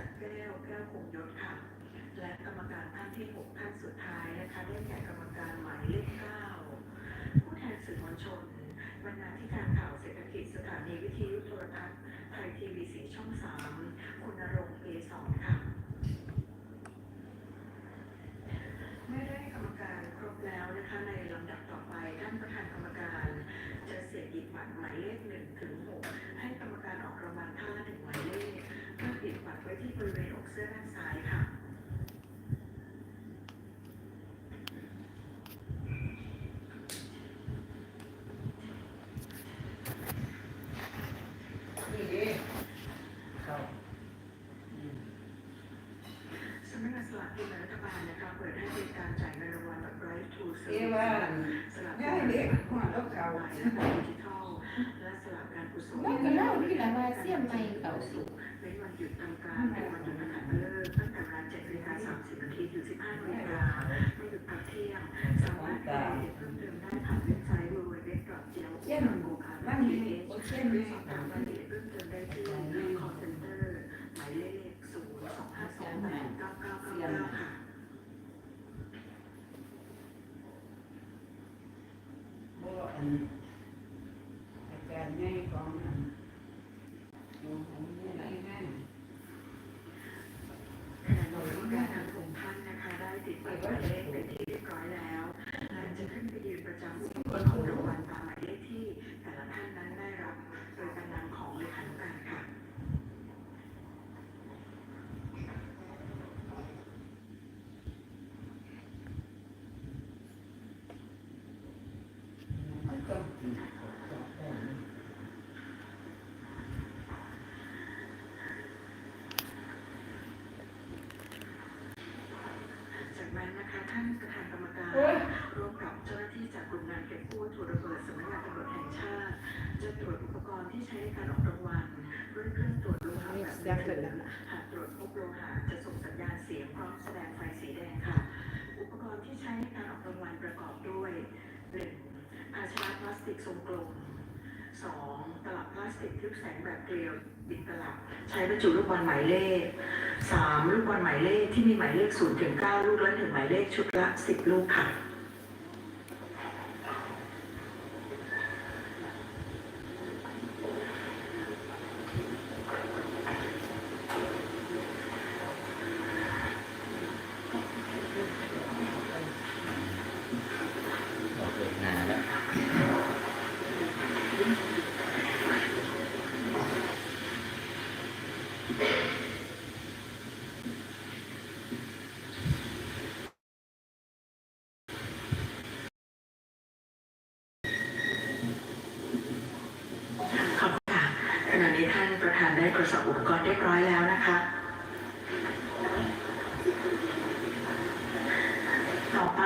จักแก้วแก้วคงยศค่ะ และกรรมการท่านที่หกท่านสุดท้ายนะคะได้แก่กรรมการหมายเลขเก้าผู้แทนสื่อมวลชนบรรณาธิการข่าวเศรษฐกิจสถานีวิทยุโทรทัศน์ไทยทีวีสีช่องสามคุณรงค์เกษรค่ะเมื่อได้กรรมการครบแล้วนะคะในลำดับต่อไปท่านประธานกรรมการจะเสียบหยิบัตรหมายเลขหนึ่งถึงหกให้กรรมการออกรางวัลท่านละหนึ่งหมายเลขเพื่อปิดบัตรไว้ที่บริเวณอกเสื้อด้านซ้ายค่ะ นี่ดิเข้า สำนักงานสลากกินแบ่งรัฐบาลนะคะเปิดให้บริการจ่ายเงินรางวัลแบบไร้ทูเซอ เอ้ ร์ ว่า สลาก ย่าเด็กหัวแล้วเก่า และดิจิทัลและสลากการกุศล มันก็เล่าที่ละว่าเสี้ย มไม่เก่าสุในวันหยุดทำการเป็นวันหยุดนักขัตฤกษ์ตั้งแต่เวลา7นาฬิกา30นาทีถึง15นาฬิกาไม่หยุดพักเที่ยงสามารถรายละเอียดเพิ่มเติมได้ผ่านเว็บไซต์ www. jelgo.co.th บ้านนี้โอเช่นนี่สอบถามรายละเอียด Happy birthday. จะตรวจอุปกรณ์ที่ใช้ในการออกรางวัลด้วยเครื่องตรวจโลหะแบบมือถือหากตรวจพบโลหะจะส่งสัญญาณเสียงพร้อมแสดงไฟสีแดงค่ะ อุปกรณ์ที่ใช้ในการออกรางวัลประกอบด้วย 1. ภาชนะพลาสติกทรงกลม 2. ตลับพลาสติกทึบแสงแบบเกลียวบิดตลับ ใช้บรรจุลูกบอลหมายเลข 3. ลูกบอลหมายเลขที่มีหมายเลข0ถึง9ลูกและ1หมายเลขชุดละ10ลูกค่ะ บอกเลยนานแล้ว ขอบคุณค่ะขณะนี้ท่านประธานได้ ตรวจสอบอุปกรณ์เรียบร้อยแล้วนะคะ ต่อไป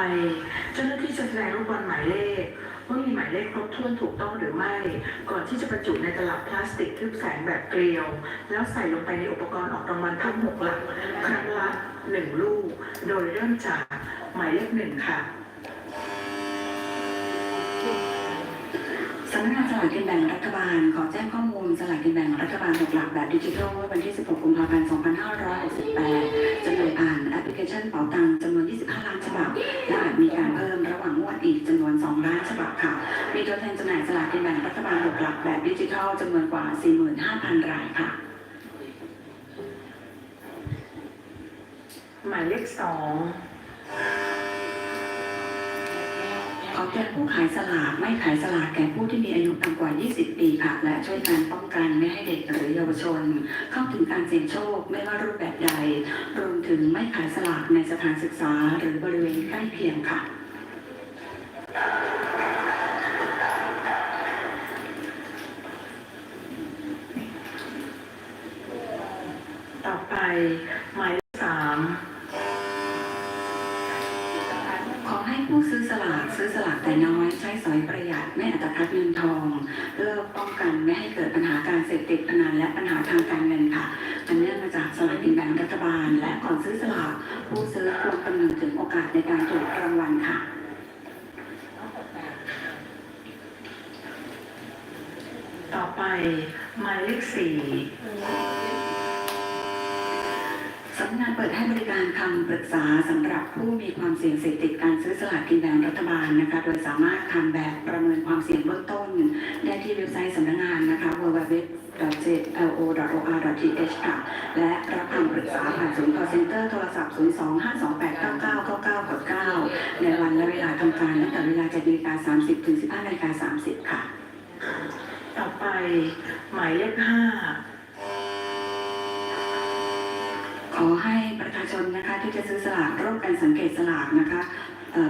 เจ้าหน้าที่จะแสดงลูกบอลหมายเลขว่ามีหมายเลขครบถ้วนถูกต้องหรือไม่ ก่อนที่จะบรรจุในตลับพลาสติกทึบแสงแบบเกลียว แล้วใส่ลงไปในอุปกรณ์ออกรางวัลทั้งหกหลัก ครั้งละหนึ่งลูก โดยเริ่มจากหมายเลขหนึ่งค่ะ สำนักงานสลากกินแบ่งรัฐบาล ขอแจ้งข้อมูลสลากกินแบ่งรัฐบาล6หลักแบบดิจิทัลเมื่อวันที่ 16 กุมภาพันธ์ 2568จำหน่ายผ่านแอปพลิเคชันเป๋าตังจำนวน 25 ล้านฉบับ และอาจมีการเพิ่มระหว่างงวดอีกจำนวน 2 ล้านฉบับค่ะ มีตัวแทนจำหน่ายสลากกินแบ่งรัฐบาล6หลักแบบดิจิทัลจำนวนกว่า 45,000 รายค่ะ หมายเลขสอง ขอเตือนผู้ขายสลากไม่ขายสลากแก่ผู้ที่มีอายุต่ำกว่า 20 ปีค่ะ และช่วยการป้องกันไม่ให้เด็กหรือเยาวชน เข้าถึงการเสี่ยงโชคไม่ว่ารูปแบบใด รวมถึงไม่ขายสลากในสถานศึกษาหรือบริเวณใกล้เคียงค่ะต่อไป ไม่ให้เกิดปัญหาการเสพติดพนันและปัญหาทางการเงินค่ะมันเนื่องมาจากสลากกินแบ่งรัฐบาล และก่อนซื้อสลากผู้ซื้อควรคำนึงถึงโอกาสในการถูกรางวัลค่ะต่อไปหมายเลขสี่ สำนักงานเปิดให้บริการคำปรึกษาสำหรับผู้มีความเสี่ยงเสพติดการซื้อสลากกินแบ่งรัฐบาลนะคะ โดยสามารถทำแบบประเมินความเสี่ยงเบื้องต้น ได้ที่เว็บไซต์สำนักงานนะคะ www .jlo.or.th ค่ะ และรับคำปรึกษาผ่านศูนย์ call center โทรศัพท์ 025289999กด9ในวันและเวลาทำการตั้งแต่เวลา7นาฬิกา30ถึง15นาฬิกา30 ค่ะ ต่อไปหมายเลข5 ขอให้ประชาชนนะคะที่จะซื้อสลากร่วมกันสังเกตสลากนะคะ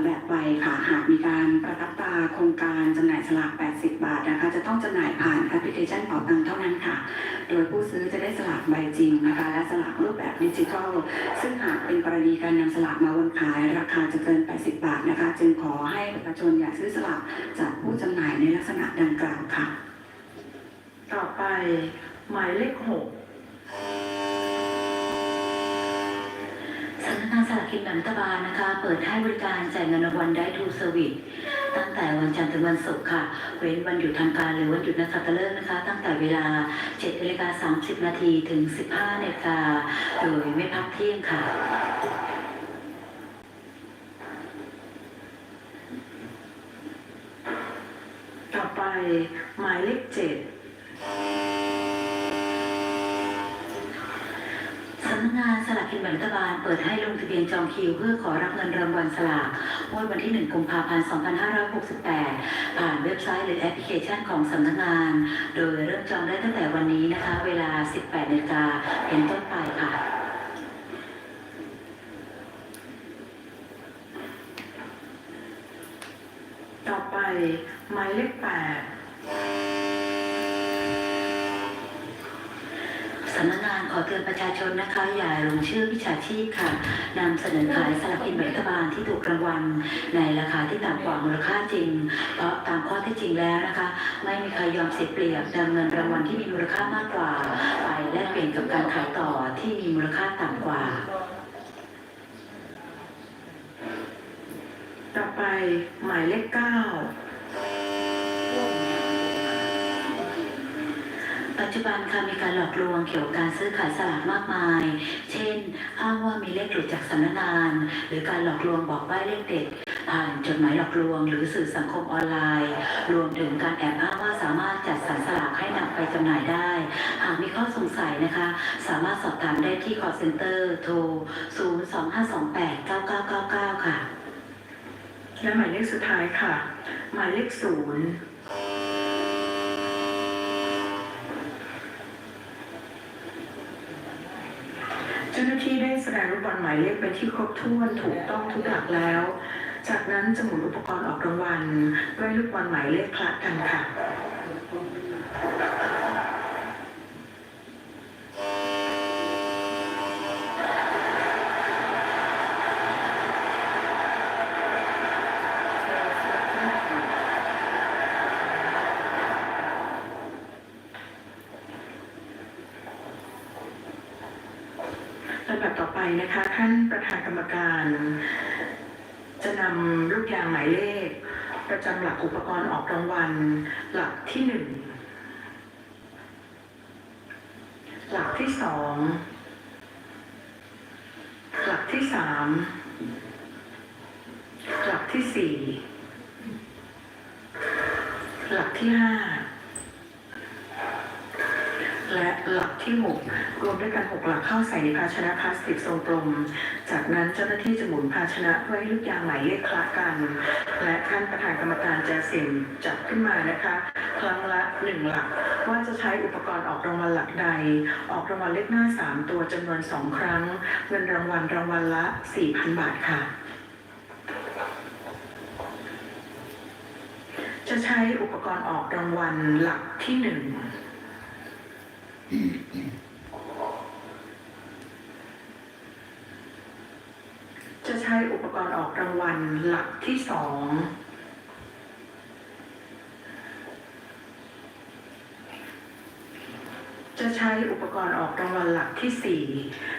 แบบใบค่ะหากมีการประทับตาโครงการจำหน่ายสลาก 80 บาทนะคะ จะต้องจำหน่ายผ่านแอปพลิเคชันเป๋าตังเท่านั้นค่ะ โดยผู้ซื้อจะได้สลากใบจริงนะคะ และสลากรูปแบบดิจิทัล ซึ่งหากเป็นกรณีการนำสลากมาวนขาย ราคาจะเกิน 80 บาทนะคะ จึงขอให้ประชาชนอย่าซื้อสลากจากผู้จำหน่ายในลักษณะดังกล่าวค่ะ ต่อไปหมายเลขหก สำนักงานสลากกินแบ่งรัฐบาลนะคะ เปิดให้บริการจ่ายเงินรางวัลได้ทูเซอร์วิสตั้งแต่วันจันทร์ถึงวันศุกร์ค่ะ เว้นวันหยุดทางการหรือวันหยุดนักขัตฤกษ์นะคะ ตั้งแต่เวลา7นาฬิกา30 นาทีถึง 15นาฬิกาโดยไม่พักเที่ยงค่ะต่อไปหมายเลขเจ็ด สำนักงานสลากกินแบ่งรัฐบาลเปิดให้ลงทะเบียนจองคิว เพื่อขอรับเงินรางวัลสลากงวดวันที่ 1 กุมภาพันธ์ 2568 ผ่านเว็บไซต์หรือแอปพลิเคชันของสำนักงาน โดยเริ่มจองได้ตั้งแต่วันนี้นะคะ เวลา 18นาฬิกาเป็นต้นไปค่ะต่อไปหมายเลขแปด สำนักงานขอเตือนประชาชนนะคะ อย่าลงชื่อวิชาชีพค่ะนำเสนอขายสลากกินแบ่งรัฐบาลที่ถูกรางวัลในราคาที่ต่ำกว่ามูลค่าจริง เพราะตามข้อเท็จจริงแล้วนะคะ ไม่มีใครยอมเสียเปรียบนำเงินรางวัลที่มีมูลค่ามากกว่า ไปแลกเปลี่ยนกับการขายต่อที่มีมูลค่าต่ำกว่า ต่อไปหมายเลขเก้า ปัจจุบันค่ะมีการหลอกลวงเกี่ยวกับการซื้อขายสลากมากมาย เช่น อ้างว่ามีเลขหลุดจากสำนักงาน หรือการหลอกลวงบอกใบ้เลขเด็ดผ่านจดหมายหลอกลวง หรือสื่อสังคมออนไลน์ รวมถึงการแอบอ้างว่าสามารถจัดสรรสลากให้นำไปจำหน่ายได้ หากมีข้อสงสัยนะคะ สามารถสอบถามได้ที่ call center โทร 025289999 ค่ะ และหมายเลขสุดท้ายค่ะ หมายเลขศูนย์เจ้าหน้าที่ได้ แสดงหมายเลขเป็นที่ครบถ้วนถูกต้องทุกหลักแล้ว จากนั้นจะหมุนอุปกรณ์ออกรางวัลด้วยลูกบอลหมายเลขคละกันค่ะ ลำดับต่อไป นะคะ ท่านประธานกรรมการ จะนำลูกยางหมายเลข ประจำหลักอุปกรณ์ออกรางวัล หลักที่หนึ่งหลักที่สองหลักที่สาม หลักที่สี่ หลักที่ห้า และหลักที่ 6 รวมด้วย กัน6หลักเข้าใส่ในภาชนะพลาสติกทรงกลม จากนั้นเจ้าหน้าที่จะหมุนภาชนะเพื่อให้ลูกยางหมายเลขคละกัน และท่านประธานกรรมการจะเสี่ยงจับขึ้นมานะคะ ครั้งละ1หลัก ว่าจะใช้อุปกรณ์ออกรางวัลหลักใด ออกรางวัลเลขหน้า 3 ตัวจำนวน 2 ครั้งเงินรางวัลรางวัลละ 4,000 บาทค่ะจะใช้อุปกรณ์ออกรางวัลหลักที่หนึ่ง จะใช้อุปกรณ์ออกรางวัลหลักที่สองจะใช้อุปกรณ์ออกรางวัลหลักที่สี่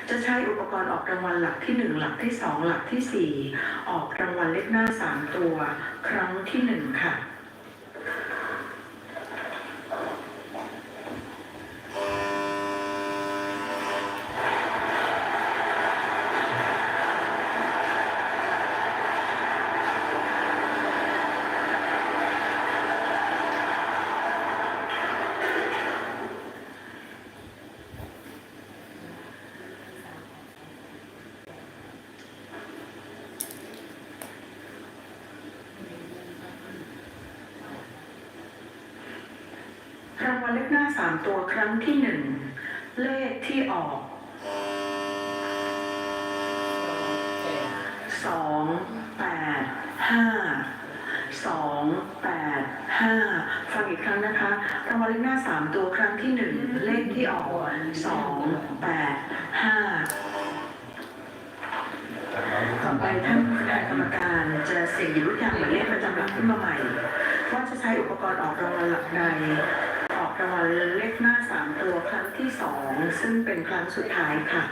จะใช้อุปกรณ์ออกรางวัลหลักที่หนึ่งหลักที่สองหลักที่สี่ออกรางวัลเลขหน้าสามตัว ครั้งที่หนึ่งค่ะ หน้าสามตัวครั้งที่หนึ่งเลขที่ออกสองแปดห้าสองแปดห้าฟังอีกครั้งนะคะรางวัลเลขหน้าสามตัวครั้งที่หนึ่งเลขที่ออกสองแปดห้าต่อไปท่านคณะกรรมการจะเสี่ยงหยิบลูกยางหมายเลขประจำหลักขึ้นมาใหม่ ว่าจะใช้อุปกรณ์ออกรางวัลหลักใดางวัลเลขหน้าสามตัวครั้งที่สองซึ่งเป็นครั้งสุดท้ายค่ะ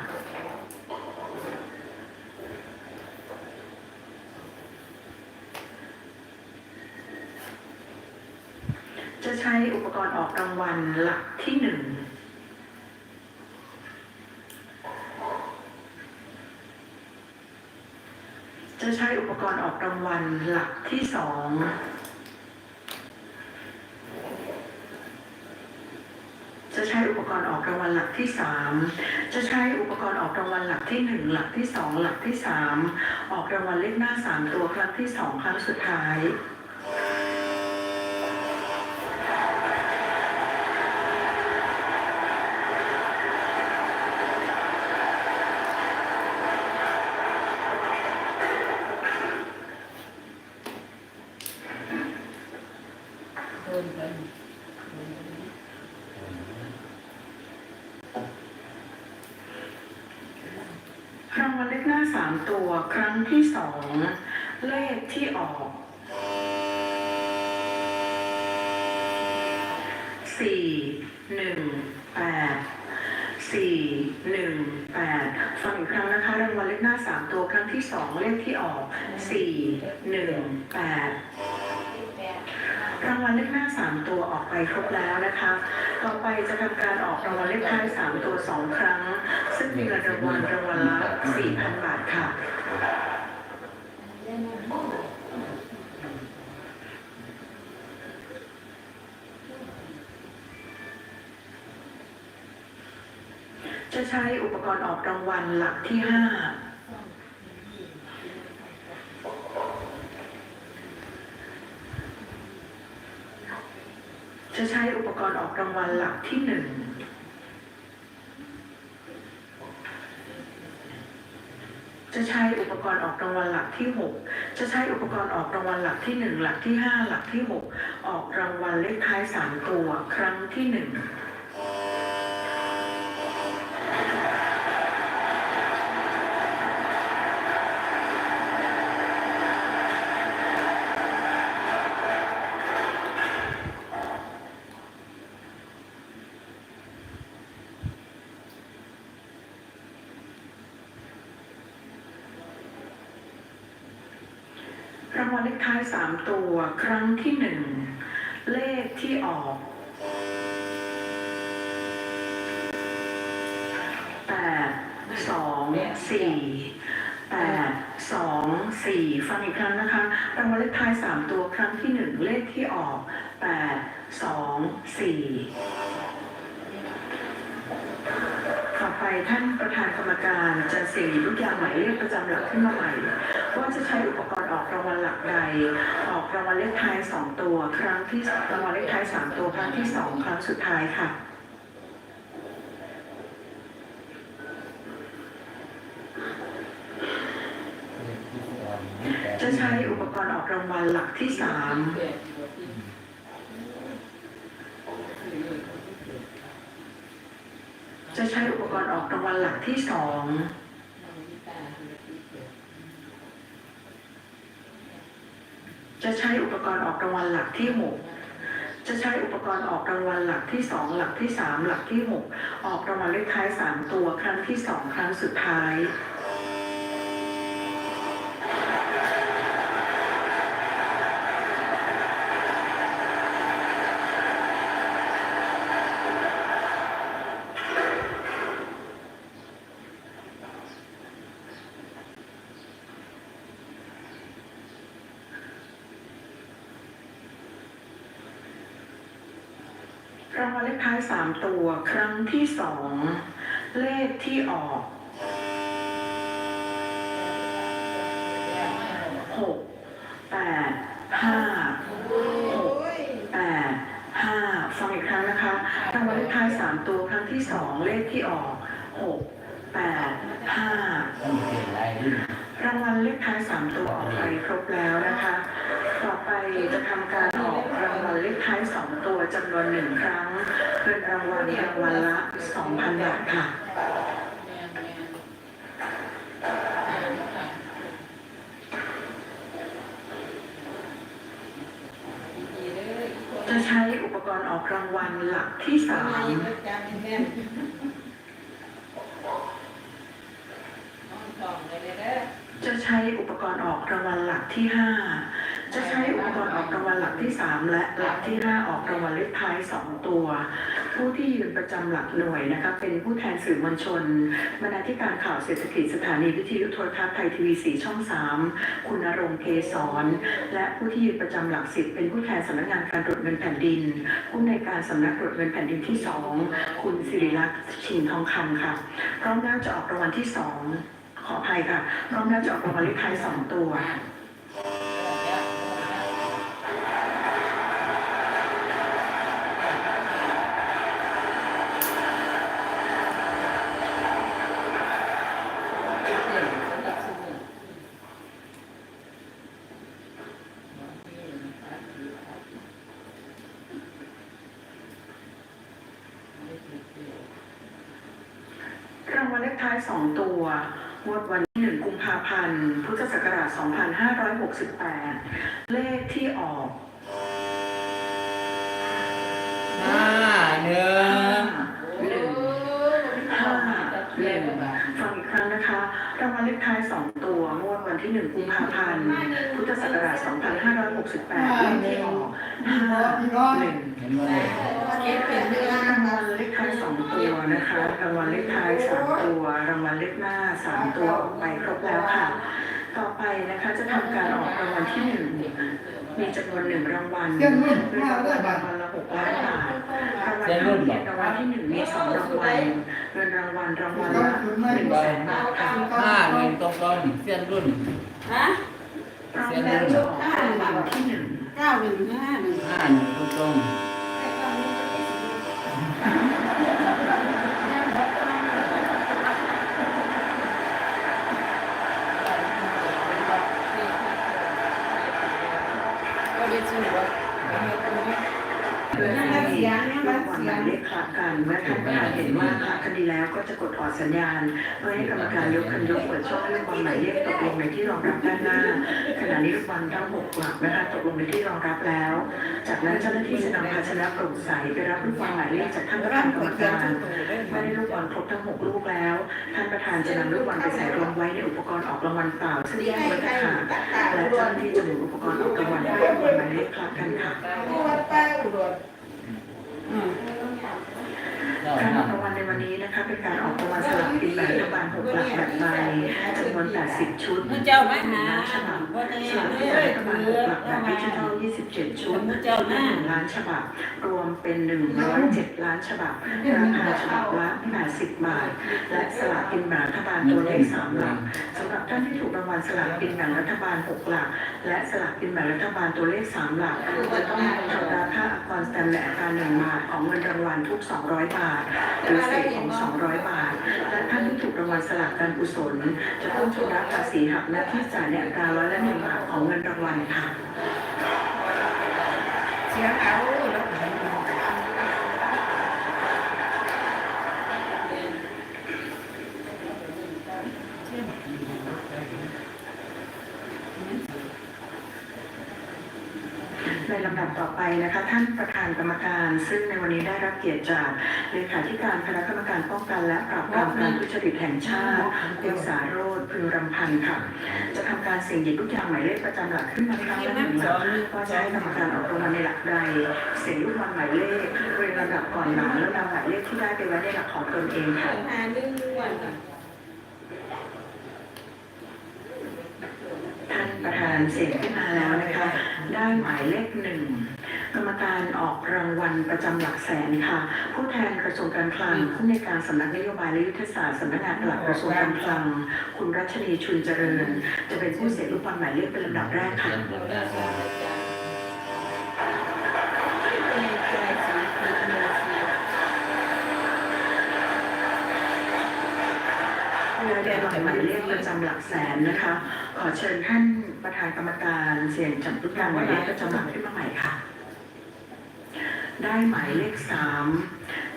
จะใช้อุปกรณ์ออกรางวัลหลักที่หนึ่งจะใช้อุปกรณ์ออกรางวัลหลักที่สอง จะใช้อุปกรณ์ออกรางวัลหลักที่สามจะใช้อุปกรณ์ออกรางวัลหลักที่หนึ่งหลักที่สองหลักที่สามออกรางวัลเลขหน้าสามตัวครั้งที่สองครั้งสุดท้ายโดนกัน รางวัลเลข หน้าสามตัวครั้งที่สองเลขที่ออกสี่หนึ่งแปดสี่หนึ่งแปดฟังอีกครั้งนะคะรางวัลเลขหน้าสามตัวครั้งที่สองเลขที่ออกสี่หนึ่งแปดรางวัลเลขหน้าสามตัวออกไปครบแล้วนะคะ ต่อไปจะทำการออกรางวัลเลขท้ายสามตัวสองครั้ง ซึ่งมีเงินรางวัลรางวัลละสี่พันบาทค่ะ จะใช้อุปกรณ์ออกรางวัลหลักที่ห้า วัลหลักที่หนึ่งจะใช้อุปกรณ์ออกรางวัลหลักที่ 6 จะใช้อุปกรณ์ออกรางวัลหลักที่ 1 หลักที่ 5 หลักที่ 6 ออกรางวัลเลขท้าย 3 ตัว ครั้งที่ 1 รางวัลเลขท้ายสามตัวครั้งที่หนึ่งเลขที่ออกแปดสองสี่แปดสองสี่ฟังอีกครั้งนะคะรางวัลเลขท้ายสามตัวครั้งที่หนึ่งเลขที่ออกแปดสองสี่ต่อ ไปท่านประธานกรรมการจะเสี่ยงหยิบลูกยางหมายเลขประจำหลักขึ้นมาใหม่ ว่าจะใช้อุปกรณ์ออกรางวัลหลักใด ออกรางวัลเลขท้ายสองตัว ครั้งที่รางวัลเลขท้ายสามตัวครั้งที่สองครั้งสุดท้ายค่ะจะใช้อุปกรณ์ออกรางวัลหลักที่สาม จะ ใช้อุปกรณ์ออกรางวัลหลักที่สอง จะใช้อุปกรณ์ออกรางวัลหลักที่หกจะใช้อุปกรณ์ออกรางวัลหลักที่สองหลักที่สามหลักที่หกออกรางวัลเลขท้ายสามตัวครั้งที่สองครั้งสุดท้าย รางวัลเลข ท้ายสามตัวครั้งที่สอง เลขที่ออกหกแปดห้าหกแปดห้าฟังอีกครั้งนะคะรางวัลเลขท้ายสามตัวครั้งที่สองเลขที่ออกหกแปดห้า รางวัลเลขท้ายสามตัวออกไปครบแล้วนะคะ ต่อไปจะทำการออกรางวัลเลขท้ายสองตัวจำนวนหนึ่งครั้งเงินรางวัลรางวัลละสองพันบาทค่ะ จะใช้อุปกรณ์ออกรางวัลหลักที่สาม จะใช้อุปกรณ์ออกรางวัลหลักที่ห้าจะใช้อุปกรณ์ออกรางวัลหลักที่สามและหลักที่ห้าออกรางวัลเลขท้ายสองตัว ผู้ที่ยืนประจำหลักหน่วยนะคะเป็นผู้แทนสื่อมวลชนบรรณาธิการข่าวเศรษฐกิจสถานีวิทยุโทรทัศน์ไทยทีวีสีช่องสามคุณนรงค์เกษรและผู้ที่ยืนประจำหลักสิบเป็นผู้แทนสำนักงานการตรวจเงินแผ่นดินผู้ในการสำนักตรวจเงินแผ่นดินที่สองคุณสิริลักษณ์ชินทองคำค่ะพร้อมแล้วจะออกรางวัลที่สอง ขออภัยค่ะพร้อมแล้วจะออกรางวัลเลขท้ายสองตัวรางวัลเลขท้าย2ตัว งวดวันที่1กุมภาพันธ์ พุทธศักราช 2568 เลขที่ออกห้าหนึ่งหนึ่งห้าหนึ่งฟังอีกครั้งนะคะ รางวัลเลขท้าย 2 ตัว งวดวันที่ 1 กุมภาพันธ์ พุทธศักราช 2568 เลขที่ออก 5 1เห็นไหมรางวัลเลขท้ายสองตัวนะคะรางวัลเลขท้ายสามตัว รางวัลเลขหน้าสามตัวออกไปครบแล้วค่ะ ต่อไปนะคะจะทำการออกรางวัลที่หนึ่งมีจำนวนหนึ่งรางวัลเงินรางวัลรางวัลละหกล้านบาทรางวัลข้างเคียงรางวัลที่หนึ่งมีสองรางวัลเงินรางวัลรางวัลละหนึ่งแสนบาทค่ะห้าหนึ่งตรงตรงเส้นรุ่นรางวัลจะออกรางวัลที่หนึ่งห้าหนึ่งตรงตรง เพื่อให้รางวัลหมายเลขคลากันเมื่อท่านประธานเห็นว่าคลากันดีแล้วก็ จะกดถอดสัญญาณ เพื่อให้กรรมการยกคันยกเปิดช่องให้ลูกบอลหมายเลขตกลงในที่รองรับด้านหน้า ขณะนี้ลูกบอลทั้งหกหลักนะคะตกลงในที่รองรับแล้ว จากนั้นเจ้าหน้าที่จะนำภาชนะโปร่งใสไปรับลูกบอลหมายเลขจากท่านประธานกรรมการเมื่อได้ลูกบอลครบทั้งหกลูกแล้ว ท่านประธานจะนำลูกบอลไปใส่รวมไว้ในอุปกรณ์ออกรางวัลเปล่าซึ่งแยกไว้ต่างหากและเจ้าหน้าที่จะหมุนอุปกรณ์ออกรางวัลให้ลูกบอลหมายเลขคลากันค่ะเจ้าการหอน้าอกราง วัลในวันนี้นะคะเป็นการออกรางวัลสลากกินแบ่งรัฐบาลหกหลักแบบใบจำนวน80ชุดเจ้ามาหาล้านฉบับว่าจะสเห็นลากเลกินยแบ่งรัฐบาลหคือกหลักแบบดิจิทัล27ชุดจำนวน1ล้านฉบับ รวมเป็น107ล้านฉบับราคาฉบับละ80บาท และสลากกินแบ่งรัฐบาลตัวเลข3หลักสำหรับท่านที่ถูกรางวัลสลากกินแบ่งรัฐบาล6หลัก และสลากกินแบ่งรัฐบาลตัวเลข3หลักจะต้องชำระค่าอักรสแตมป์และอัตรา1บาทของเงินรางวัลทุก200บาทหรือเศษของ 200 บาท และท่านที่ถูกรางวัลสลากการกุศล จะต้องชำระภาษีหักหน้าที่จ่ายในอัตราร้อยละหนึ่งบาทของเงินรางวัลค่ะ เสียงเอาแล้ว ในลำดับต่อไปนะคะ ท่านประธานกรรมการ ซึ่งในวันนี้ได้รับเกียรติจากเลขาธิการคณะกรรมการป้องกันและปราบปรามการทุจริตแห่งชาติคุณสาโรธพึงรำพันธ์ค่ะ จะทำการเสี่ยงหยิบลูกยางหมายเลขประจำหลักขึ้นมาครั้งละหนึ่งหลักว่าจะให้กรรมการออกรางวัลในหลักใดเสี่ยงลูกบอลหมายเลขเรียงลำดับก่อนหลังแล้วนำหมายเลขที่ได้ไปไว้ในหลักของตนเองค่ะหาเรื่องวันท่านประธานเสียงขึ้นมาแล้วนะคะ ได้หมายเลขหนึ่งกรรมการออกรางวัลประจำหลักแสนค่ะ ผู้แทนกระทรวงการคลังผู้ในการสำนักนโยบายและยุทธศาสตร์สำนักงานหลักกระทรวงการคลัง คุณรัชนีชุนเจริญ จะเป็นผู้เสียลูกบอลหมายเลขเป็นลำดับแรกค่ะเพื่ด้รงหมายเลขประจำหลักแสนนะคะ ขอเชิญท่าน ประธานกรรมการเสี่ยงจับลูกยางหมายเลขประจำหลักขึ้นมาใหม่ค่ะ ได้หมายเลขสาม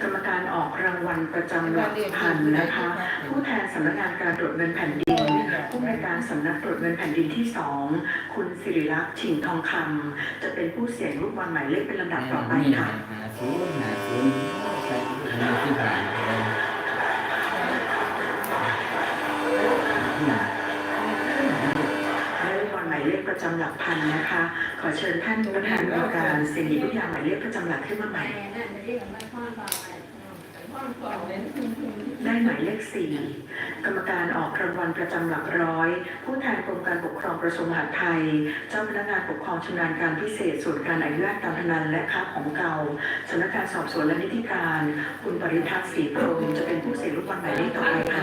กรรมการออกรางวัลประจำหลักพันนะคะ ผู้แทนสำนักงานการตรวจเงินแผ่นดิน ผู้ในการสำนักตรวจเงินแผ่นดินที่สองคุณสิริลักษณ์ชิงทองคำจะเป็นผู้เสี่ยงลูกบอลหมายเลขเป็นลำดับต่อไปค่ะ หาศูนย์หาศูนย์ใส่หาที่หาำหลักพันนะคะ ขอเชิญท่านประธานกรรมการเสี่ยงหยิบลูกยางหมายเลขประจำหลักขึ้นมาใหม่ ได้หมายเลขสี่กรรมการออกรางวัลประจำหลักร้อย ผู้แทนกรมการปกครองกระทรวงมหาดไทย เจ้าพนักงานปกครองชำนาญการพิเศษส่วนการอนุญาตการพนันและค้าของเก่าสำนักงานสอบสวนและนิติการ คุณปริทัศน์ศรีพรมจะเป็นผู้เสียลูกบอลหมายเลขต่อไปค่ะ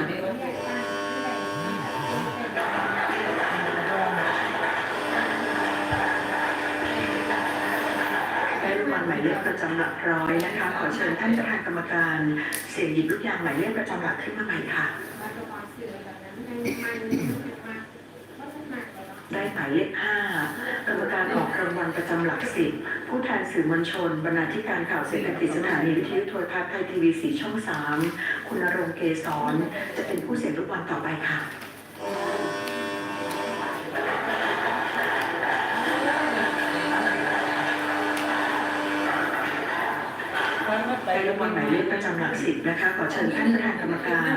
เลขประจำหลักร้อยนะคะ ขอเชิญท่านประธานกรรมการเสี่ยงหยิบลูกยางหมายเลขประจำหลักขึ้นมาใหม่ค่ะ ได้หมายเลขห้ากรรมการออกรางวัลประจำหลักสิบผู้แทนสื่อมวลชน บรรณาธิการข่าวเศรษฐกิจสถานีวิทยุโทรทัศน์ไทยทีวีสีช่องสามคุณณรงค์เกษรจะเป็นผู้เสี่ยงลูกบอลต่อไปค่ะ ได้ลูกบอลหมายเลขประจำหลักสิบนะคะขอเชิญท่านประธานกรรมการ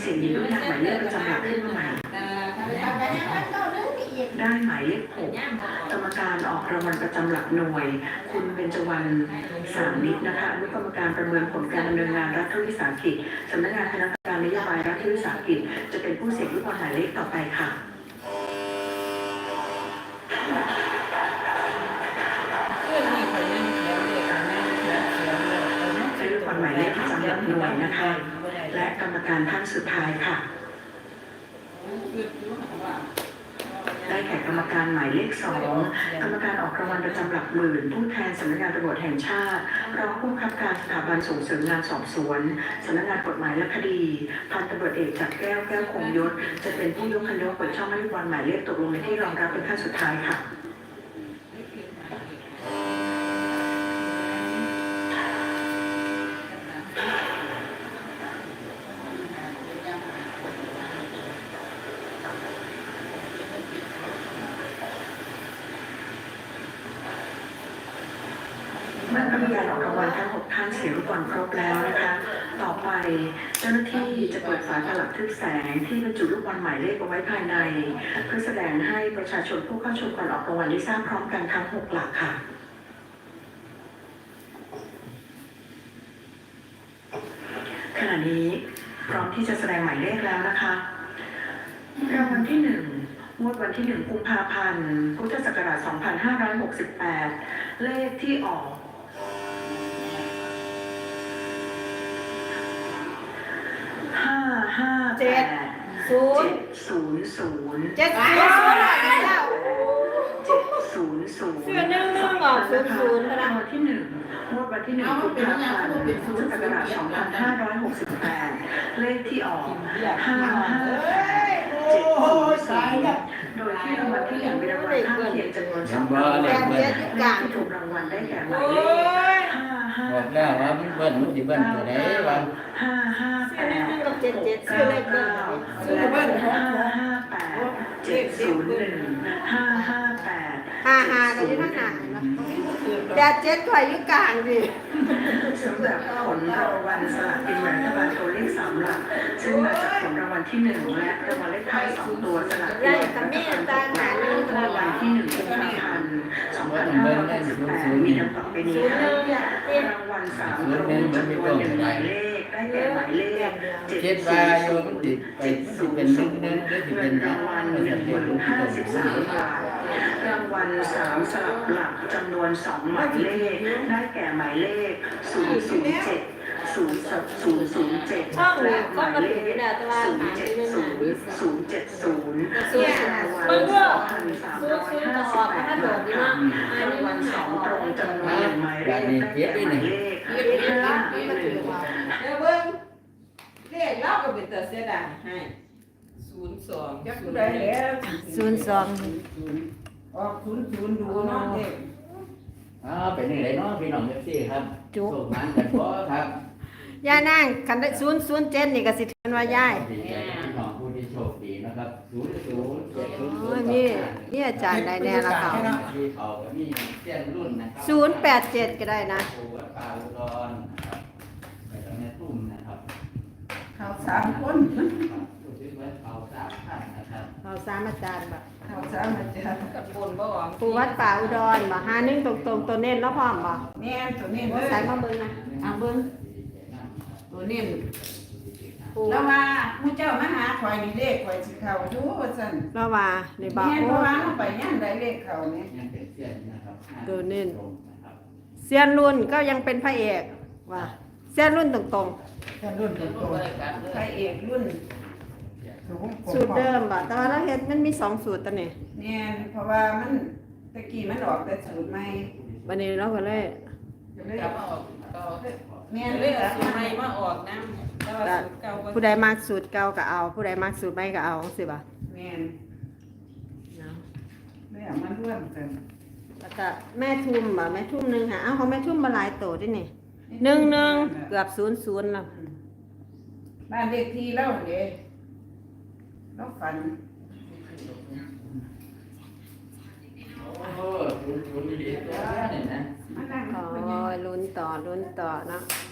เสียงหยิบลูกยางหมายเลขประจำหลักขึ้นมาใหม่ได้หมายเลขหกกรรมการออกรางวัลประจำหลักหน่วย คุณเบญจวรรณสามนิดนะคะอนุกรรมการประเมินผลการดำเนินงานรัฐวิสาหกิจสำนักงานคณะกรรมการนโยบายรัฐวิสาหกิจ จะเป็นผู้เสียงลูกบอลหมายเลขต่อไปค่ะ ได้ลูกบอลหมายเลขประจำหลักหน่วยนะคะ และกรรมการท่านสุดท้ายค่ะ ได้แก่กรรมการหมายเลขสองกรรมการออกรางวัลประจำหลักหมื่น ผู้แทนสำนักงานตำรวจแห่งชาติรองผู้บังคับการสถาบันส่งเสริมงานสอบสวนสำนักงานกฎหมายและคดีพันตำรวจเอกจักแก้วแก้วคงยศ จะเป็นผู้ยกคันยกเปิดช่องให้ลูกบอลหมายเลขตกลงในที่รองรับเป็นขั้นสุดท้ายค่ะ เมื่อกรรมการออกรางวัลทั้ง 6 ท่านเสียงลูกบอลครบแล้วนะคะ ต่อไปเจ้าหน้าที่ จะเปิดฝาตลับทึบแสงที่บรรจุลูกบอลหมายเลขเอาไว้ภายใน เพื่อแสดงให้ประชาชนผู้เข้าชมการออกรางวัลได้ทราบพร้อมกันทั้ง6หลักค่ะขณะนี้พร้อมที่จะแสดงหมายเลขแล้วนะคะรางวัลที่หนึ่งงวดวันที่หนึ่งกุมภาพันธ์ พุทธศักราช 2568 เลขที่ออก ห้าห้าแปดศูนเจ็ย์ดศูนย์ศูนย์เจ็ดศูนย์ศูนย์แล้วเจ็ดศูนย์ศูนย์เสื้อหนึ่งหนึ่งออกศูนย์ศูนย์ก็ได้รางวัลที่หนึ่งงวดวันที่หนึ่งกุมภาพันธ์พุทธศักราช2568เลขที่ออกห้าห้าแปดเจ็ดศูนย์ศูนย์โดยที่รางวัลที่หนึ่งเป็นรางวัลข้างเคียงจำนวนสองรางวัลแปดเจ็ดยุกเลกลาขงที่ถูกรางวัลได้แก่หมายเลข ห้าห้าบอกแล้วว่ามันเบิ้ลมันสิเบิ้ลตัวไหนว่าห้าห้าแปเสื้อหนึ่งดหนึ่งกับเจ็ดเจ็ดเสื้อเลขเบิ้ลซื้อเบิ้ลห้าห้าแปดเจ็ด ศูนย์หนึ่งห้าห้าแปดห้าห้าก็อยู่ข้างหน้าแปดเจ็ดก็อยู่กลางดิสำหรับผลรางวัลสลากกินแบ่งรัฐบาลตัวเลขสามหลักซึ่งมาจากผลรางวัลที่หนึ่งและรางวัลเลขท้ายสองตัวสลากกินไล่แบ่งตะรัฐเมีบายลตาหนาหนึ่งรางวัลที่หนึ่งกุมภาพันธ์สองพันห้าร้อยหกสิบแปดมีดังต่อไปนี้ศูนย์หค่ะนึ่งเจ็ดรางวัลสามตรงจำนวนหนึ่งหมายเลขได้แก่หมาย เลขเจ็ดเจ็ดศูบานย์โยมันนย์ติดไปเจ็ดสิศูเป็นนย์หศูนึ่งนหนึ่งย์หรือสิเป็นเงินรางวัลหนึ่งหมื่นห้าสิบสามบาทรางวัลสามสลับหลักจำนวนสองหมายเลขได้แก่หมายเลขศูนย์ศูนย์เจ็ดศูนย์ศูนย์ศูนย์เจ็ดและหมายเลขศูนย์เจ็ดศูนย์ศูนย์เจ็ดศูนย์รางวัลสองพันสามร้อยห้าสิบแปดบาทรางวัลสองตรงจำนวนหมายเลขได้แก่หมายเลขห้าหนึ่งเดี๋ยวเบิ้งเลขเราก็เป็นตัวเสียดายให้ศูนย์สองจะผู้ใดแล้วศูนย์สองออกศูนย์ศูนย์ดูเนาะเด็กอ้าวเป็นยังไงเนาะพี่น้องเอฟซีครับจุส่งมันกันบ่ครับยายนั่งคันได้ศูนย์ศูนย์เจ็ดนี่ก็สิถือว่ายายดีใจกับพี่น้องผู้ที่โชคดีนะครับศูนย์ศูนย์เจ็ดศูนย์ศูโอ้นยย์นี่นี่อาจารย์ได้แน่ละเขาที่เขาก็มีเส้นรุ่นนะครัศูนย์แปดเจ็ดก็ได้นะโอ้วัดป่าอุดรนะครับไปตรงนี้ทุ่มนะครับ เขาสามคนพูดถึงว่าเขาสามท่านนะครับเราสามอาจารย์บ่เขาสามอาจารย์กับปนบ่หวังปูวัดป่าอุดรบ่หาหนึ่งตรงตรงๆตัวเน้นแล้วพร้อมบ่แม่นตัวนี้เลบ่ยใส่มาเบิ่งนะเอาเบิ่งตัวนี้ปูแล้วว่าผู้เจ้ามาหาข่อยนี่เลขข่อยสิเข้าอยู่ว่าซั่นแล้วว่านี่บ่แม่นโอ้เพราะว่าเราไปย่านใดเลขเข้านี่ยังเป็นเส้นนะครับตัวเน้นตรงนะครับเซียนรุ่นก็ยังเป็นพระเอกว่าเซียนรุ่นตรง แต่รุ่นตรงๆใครเอกรุ่นสูงๆสูตรเดิมบ่แต่ว่าเราเฮ็ดมันมีสองสูตรตัวนี้แม่นเพราะว่ามันตะกี้มันออกแต่สูตรใหม่วันนี้เราก็เลยก็เลยกลับมาออกก็แม่นเลเลยยเอาอะสูตรใหม่มาออกน้ำแต่ว่าสูตรเก่าบ่ผู้ใดมักสูตรเก่าก็เอา ผู้ใดมักสูตรใหม่ก็เอาสิบ่ะแม่นเลยเอามาร่วมกันแล้วก็แม่ทุ่มบ่แม่ทุ่มหนึงค่ะเอ้าของแม่ทุ่มมาหลายโตด้วยนี่ หนึ่งหนึ่งเกือบศูนย์ศูนย์แล้วบ้านเลขที่เราเด้เราฝันโอ้ศูนย์ศูนย์ดีตัวเนี่ยนะมานั่งโอ้คุยกันยลุ้นต่อลุ้นต่อเนาะเ